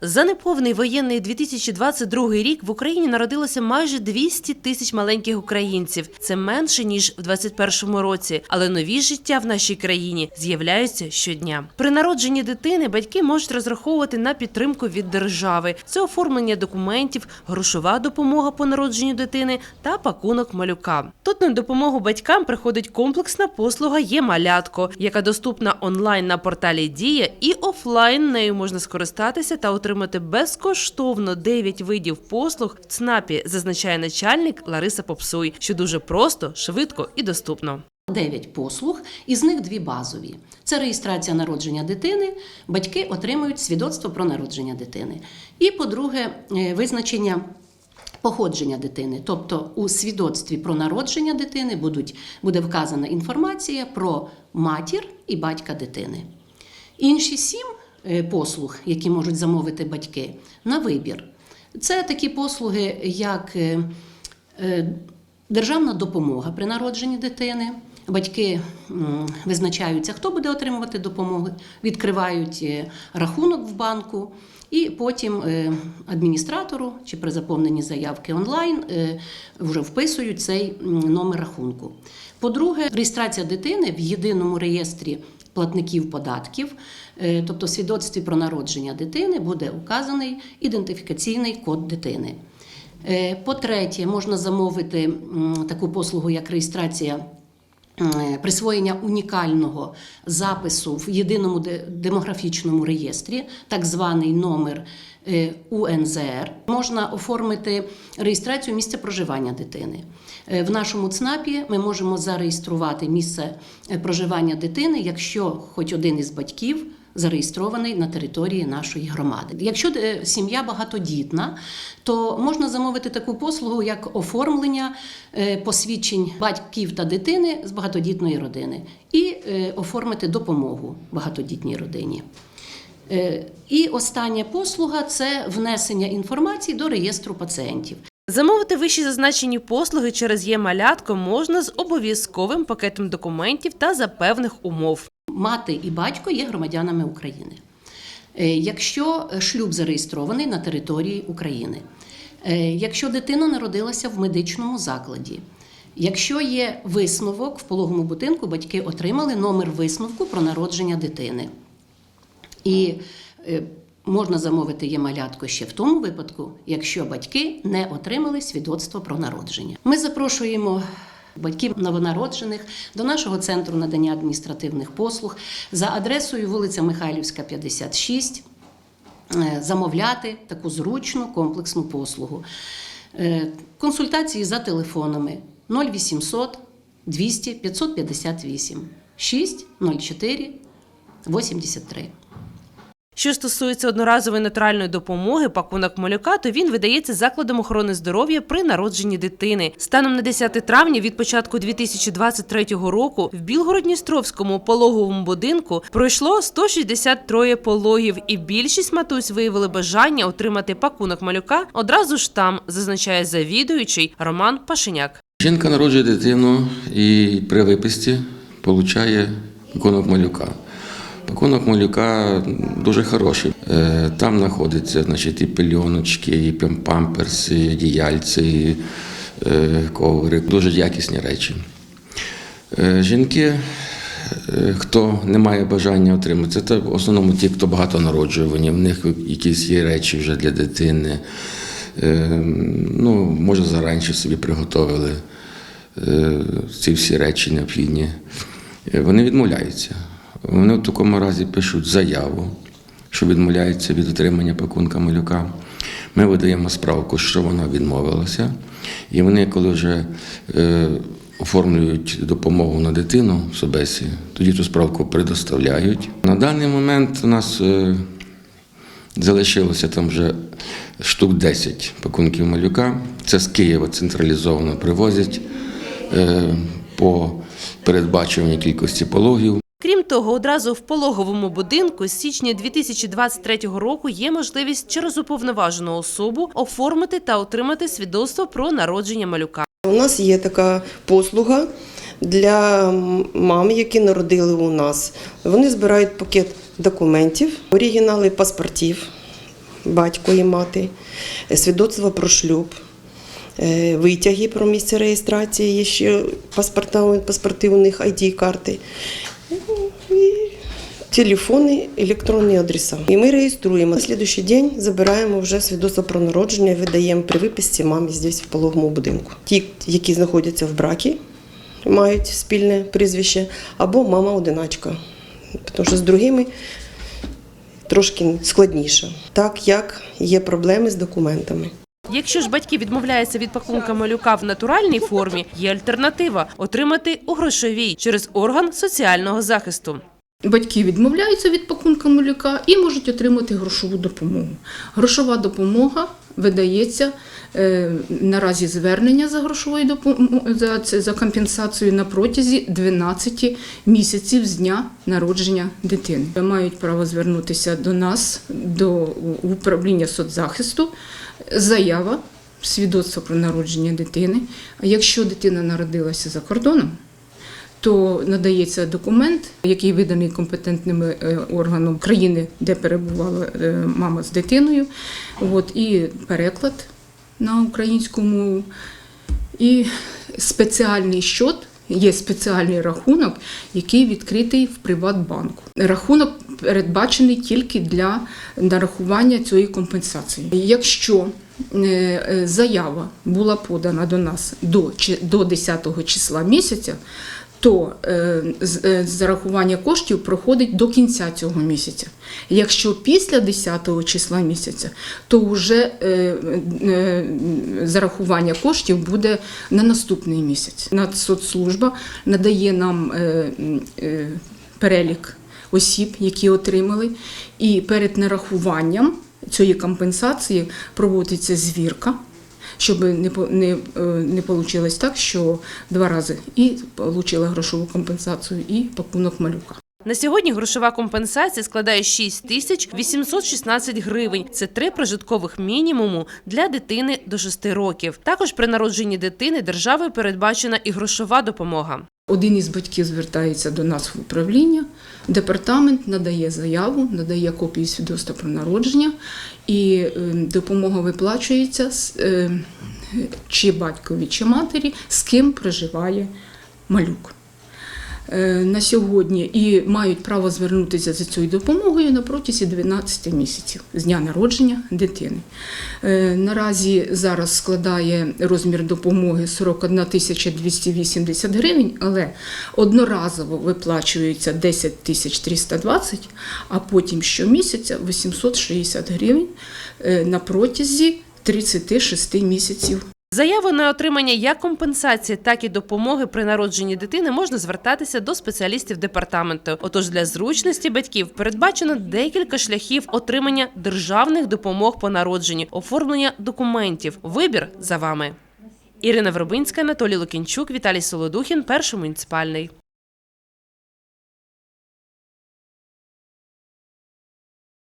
За неповний воєнний 2022 рік в Україні народилося майже 200 тисяч маленьких українців. Це менше ніж в 2021 році, але нові життя в нашій країні з'являються щодня. При народженні дитини батьки можуть розраховувати на підтримку від держави. Це оформлення документів, грошова допомога по народженню дитини та пакунок малюка. Тут на допомогу батькам приходить комплексна послуга «Є малятко», яка доступна онлайн на порталі Дія і офлайн нею можна скористатися та отримати безкоштовно 9 видів послуг в ЦНАПі, зазначає начальник Лариса Попсуй, що дуже просто, швидко і доступно. Дев'ять послуг, із них дві базові. Це реєстрація народження дитини. Батьки отримують свідоцтво про народження дитини. І, по-друге, е, визначення походження дитини. Тобто у свідоцтві про народження дитини будуть, буде вказана інформація про матір і батька дитини. Інші сім послуг, які можуть замовити батьки, на вибір. Це такі послуги, як е, е, державна допомога при народженні дитини. Батьки визначаються, хто буде отримувати допомогу, відкривають е, рахунок в банку, і потім е, адміністратору чи при заповненні заявки онлайн е, вже вписують цей номер рахунку. По-друге, реєстрація дитини в єдиному реєстрі платників податків, е, тобто в свідоцтві про народження дитини, буде указаний ідентифікаційний код дитини. Е, По-третє, можна замовити таку послугу, як реєстрація. Е, Присвоєння унікального запису в єдиному демографічному реєстрі, так званий номер е, УНЗР, можна оформити реєстрацію місця проживання дитини. Е, В нашому ЦНАПі ми можемо зареєструвати місце проживання дитини, якщо хоч один із батьків зареєстрований на території нашої громади. Якщо е, сім'я багатодітна, то можна замовити таку послугу, як оформлення е, посвідчень батьків та дитини з багатодітної родини і е, оформити допомогу багатодітній родині. І остання послуга це внесення інформації до реєстру пацієнтів. Замовити вищі зазначені послуги через «Є-малятко» можна з обов'язковим пакетом документів та за певних умов. Мати і батько є громадянами України. Е, Якщо шлюб зареєстрований на території України, Е, якщо дитина народилася в медичному закладі, якщо є висновок в пологому будинку, батьки отримали номер висновку про народження дитини. І е, можна замовити є малятко ще в тому випадку, якщо батьки не отримали свідоцтво про народження. Ми запрошуємо. Батьків новонароджених до нашого центру надання адміністративних послуг за адресою вулиця Михайлівська, 56, е, замовляти таку зручну комплексну послугу. Е, Консультації за телефонами 0800 200 558 6 04 83. Що стосується одноразової натуральної допомоги, пакунок малюка, то він видається закладом охорони здоров'я при народженні дитини. Станом на 10 травня від початку 2023 року в Білгород-Дністровському пологовому будинку пройшло 163 пологів, і більшість матусь виявили бажання отримати пакунок малюка одразу ж там, зазначає завідуючий Роман Пашиняк. Жінка народжує дитину і при виписці отримує пакунок малюка. Пакунок малюка дуже хороший. Е, Там знаходяться значить, і пельоночки, і пам- памперси, і одіяльці, і е, коври. Дуже якісні речі. Е, Жінки, хто не має бажання отримати, це в основному ті, хто багато народжувані, в них якісь є речі вже для дитини. Ну, може, зараніше собі приготовили ці всі речі необхідні. Вони відмовляються. Вони в такому разі пишуть заяву, що відмовляються від отримання пакунка малюка. Ми видаємо справку, що вона відмовилася. І вони, коли вже е, оформлюють допомогу на дитину в Собесі, тоді ту справку предоставляють. На даний момент у нас е, залишилося там вже штук 10 пакунків малюка. Це з Києва централізовано привозять е, по передбачуваній кількості пологів. Крім того, одразу в пологовому будинку з січня 2023 року є можливість через уповноважену особу оформити та отримати свідоцтво про народження малюка. У нас є така послуга для мам, які народили у нас. Вони збирають пакет документів, оригінали паспортів, батько і мати, свідоцтво про шлюб, е, витяги про місце реєстрації, є ще паспорта, паспорти у них, ID-карти. І телефони, електронні адреса. І ми реєструємо. На слідуючий день забираємо вже свідоцтво про народження, видаємо при виписці мамі здесь в пологовому будинку. Ті, які знаходяться в бракі, мають спільне прізвище, або мама-одиначка. Тому що з другими трошки складніше, так як є проблеми з документами. Якщо ж батьки відмовляються від пакунка малюка в натуральній формі, є альтернатива отримати у грошовій через орган соціального захисту. Батьки відмовляються від пакунка малюка і можуть отримати грошову допомогу. Грошова допомога видається е, наразі звернення за грошовою допомогою за, за компенсацією на протязі 12 місяців з дня народження дитини. Мають право звернутися до нас, до управління соцзахисту. Заява, свідоцтво про народження дитини. Якщо дитина народилася за кордоном, то надається документ, який виданий компетентними е, органом країни, де перебувала е, мама з дитиною, от, і переклад на українську мову, і спеціальний щот. Є спеціальний рахунок, який відкритий в Приватбанку. Рахунок передбачений тільки для нарахування цієї компенсації. Якщо е, заява була подана до нас до 10 числа місяця, то е, е, зарахування коштів проходить до кінця цього місяця. Якщо після 10 числа місяця, то вже е, зарахування коштів буде на наступний місяць. Нацсоцслужба надає нам перелік осіб, які отримали, і перед нарахуванням цієї компенсації проводиться звірка щоб не не, е, не вийшло так, що два рази і отримала грошову компенсацію, і пакунок малюка. На сьогодні грошова компенсація складає 6 тисяч 816 гривень. Це три прожиткових мінімуму для дитини до 6 років. Також при народженні дитини державою передбачена і грошова допомога. Один із батьків звертається до нас в управління, департамент надає заяву, надає копію свідоцтва про народження, і е, допомога виплачується з, е, чи батькові, чи матері, з ким проживає малюк. Е, На сьогодні і мають право звернутися за цією допомогою на протязі 12 місяців з дня народження дитини. Е, Наразі зараз складає розмір допомоги 41 тисяча 280 гривень, але одноразово виплачується 10 тисяч 320, а потім щомісяця 860 гривень е, на протязі 36 місяців. Заяву на отримання як компенсації, так і допомоги при народженні дитини можна звертатися до спеціалістів департаменту. Отож, для зручності батьків передбачено декілька шляхів отримання державних допомог по народженню, оформлення документів. Вибір за вами. Ірина Вербинська, Анатолій Лукінчук, Віталій Солодухін, перший муніципальний.